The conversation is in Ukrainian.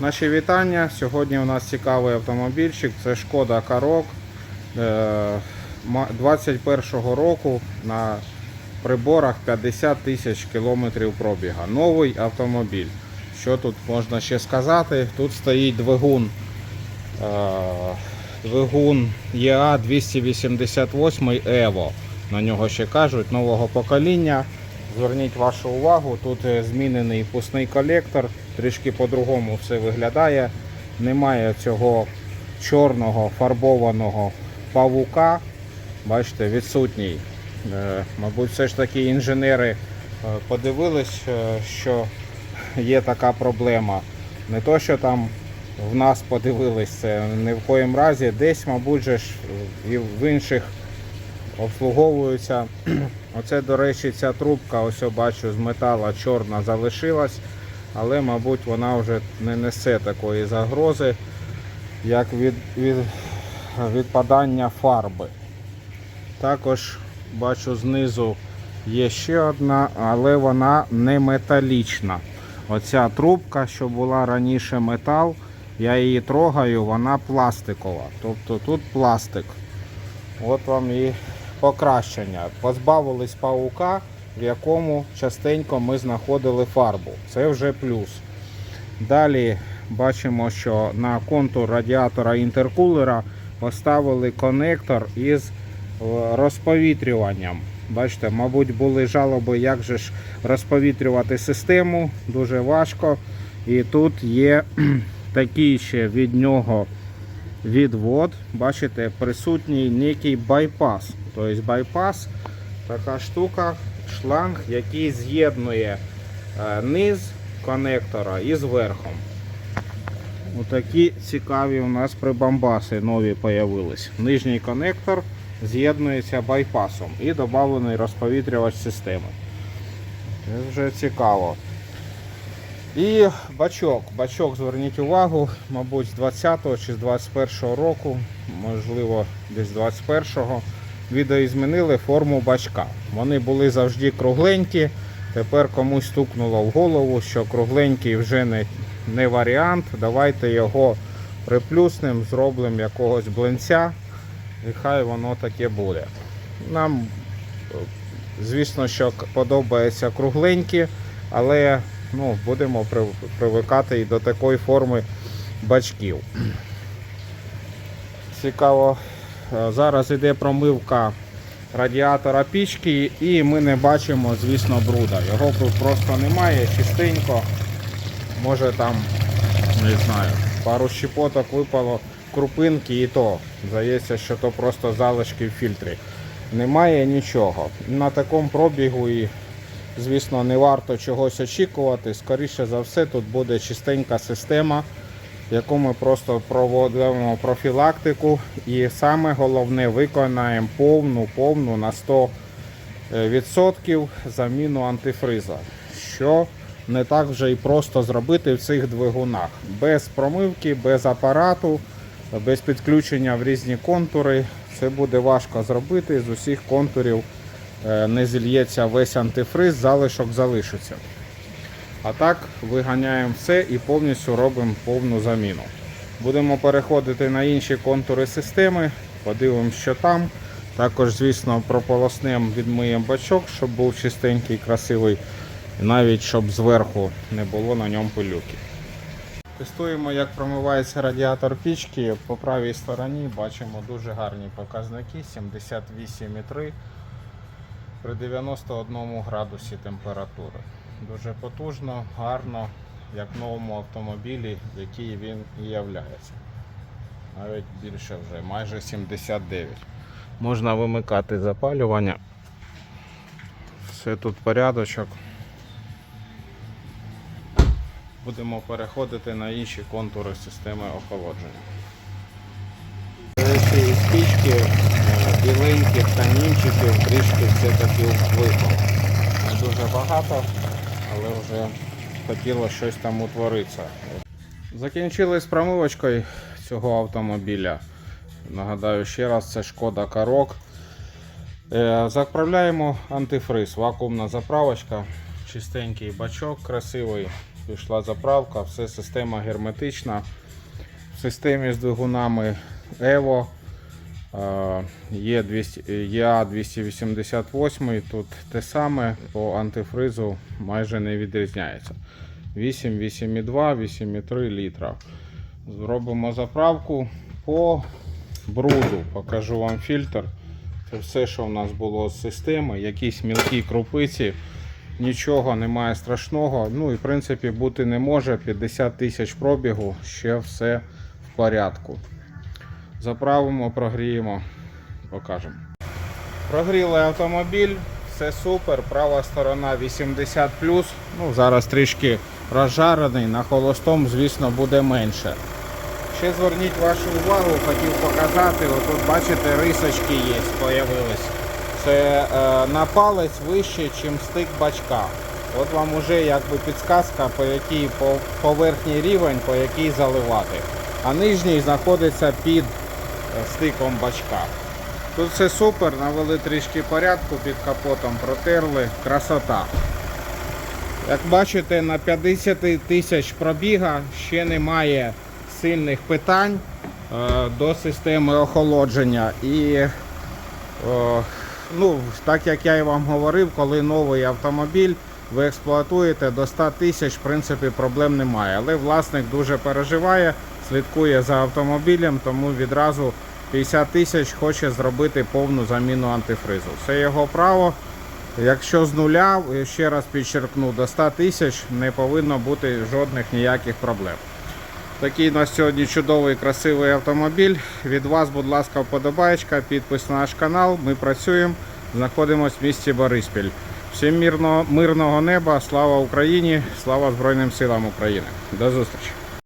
Наші вітання. Сьогодні у нас цікавий автомобільчик. Це Шкода Карок 21-го року на приборах 50 тисяч кілометрів пробіга. Новий автомобіль. Що тут можна ще сказати? Тут стоїть двигун. е, Двигун ЄА 288 Evo. На нього ще кажуть нового покоління. Зверніть вашу увагу, тут е, змінений пусний колектор, трішки по-другому все виглядає. Немає цього чорного фарбованого павука. Бачите, відсутній. Е, Мабуть, все ж таки інженери е, подивились, що є така проблема. Не то, що там в нас подивились, це не в коїм разі, десь, мабуть, же і в інших обслуговуються. Оце, до речі, ця трубка, ось я бачу, з метала чорна залишилась, але, мабуть, вона вже не несе такої загрози, як від, від відпадання фарби. Також бачу знизу є ще одна, але вона не металічна. Оця трубка, що була раніше метал, я її трогаю, вона пластикова. Тобто тут пластик. От вам і покращення. Позбавились паука, в якому частенько ми знаходили фарбу. Це вже плюс. Далі бачимо, що на контур радіатора інтеркулера поставили конектор із е, розповітрюванням. Бачите, мабуть, були жалоби, як же ж розповітрювати систему. Дуже важко. І тут є такий ще від нього відвод. Бачите, присутній некий байпас. Тобто байпас така штука, шланг, який з'єднує е, низ конектора із верхом. Отакі цікаві у нас прибамбаси нові появились. Нижній конектор з'єднується байпасом і додавлений розповітрювач системи. Це вже цікаво. І бачок. Бачок, зверніть увагу, мабуть, з 20-го чи з 21-го року, можливо, десь 21-го, відео змінили форму бачка. Вони були завжди кругленькі. Тепер комусь стукнуло в голову, що кругленький вже не, не варіант. Давайте його приплюснемо, зробимо якогось блинця, і хай воно таке буде. Нам, звісно, що подобаються кругленькі, але ну, будемо привикати і до такої форми бачків. Цікаво, е, зараз іде промивка радіатора пічки і ми не бачимо, звісно, бруда. Його просто немає, чистенько. Може там, не знаю, пару щепоток випало крупинки і то. Здається, що то просто залишки в фільтрі. Немає нічого. На такому пробігу і звісно, не варто чогось очікувати. Скоріше за все, тут буде чистенька система, яку ми просто проводимо профілактику. І саме головне, виконаємо повну, повну на 100% заміну антифриза. Що не так вже і просто зробити в цих двигунах. Без промивки, без апарату, без підключення в різні контури. Це буде важко зробити з усіх контурів е, не зільється весь антифриз, залишок залишиться. А так виганяємо все і повністю робимо повну заміну. Будемо переходити на інші контури системи, подивимося, що там. Також, звісно, прополоснемо, відмиємо бачок, щоб був чистенький, красивий, навіть щоб зверху не було на ньому пилюки. Тестуємо, як промивається радіатор пічки. По правій стороні бачимо дуже гарні показники 78,3 при 91 градусі температури. Дуже потужно, гарно, як в новому автомобілі, який він і являється. Навіть більше вже, майже 79. Можна вимикати запалювання. Все тут порядочок. Будемо переходити на інші контури системи охолодження. Пічки е, біленьких камінчиків трішки все-таки випало. Не дуже багато, але вже хотіло щось там утворитися. Закінчили промивочкою цього автомобіля. Нагадаю ще раз, це шкода Карок. Е, Заправляємо антифриз, вакуумна заправочка, чистенький бачок, красивий. пішла заправка, все система герметична. В системі з двигунами Evo є 200, ЄА 288, тут те саме по антифризу майже не відрізняється. 8, 8,2, 8,3 літра. Зробимо заправку по бруду. Покажу вам фільтр. Це все, що в нас було з системи, якісь мілкі крупиці. Нічого немає страшного. Ну і в принципі бути не може. 50 тисяч пробігу, ще все в порядку. Заправимо, прогріємо, покажемо. Прогріли автомобіль, все супер. Права сторона 80 Ну, зараз трішки розжарений, на холостому, звісно, буде менше. Ще зверніть вашу увагу, хотів показати, отут бачите, рисочки є, появились. Це е, на палець вище, ніж стик бачка. От вам уже якби підсказка, по якій по, поверхній рівень, по якій заливати. А нижній знаходиться під стиком бачка. Тут все супер, навели трішки порядку під капотом, протерли, красота. Як бачите, на 50 тисяч пробіга ще немає сильних питань е, до системи охолодження. І о, ну, так як я і вам говорив, коли новий автомобіль ви експлуатуєте до 100 тисяч, в принципі, проблем немає. Але власник дуже переживає, слідкує за автомобілем, тому відразу 50 тисяч хоче зробити повну заміну антифризу. Це його право. Якщо з нуля, ще раз підчеркну, до 100 тисяч не повинно бути жодних ніяких проблем. Такий у нас сьогодні чудовий красивий автомобіль. Від вас, будь ласка, вподобаєчка, підпис на наш канал. Ми працюємо, знаходимося в місті Бориспіль. Всім мирного, мирного неба, слава Україні, слава Збройним силам України. До зустрічі!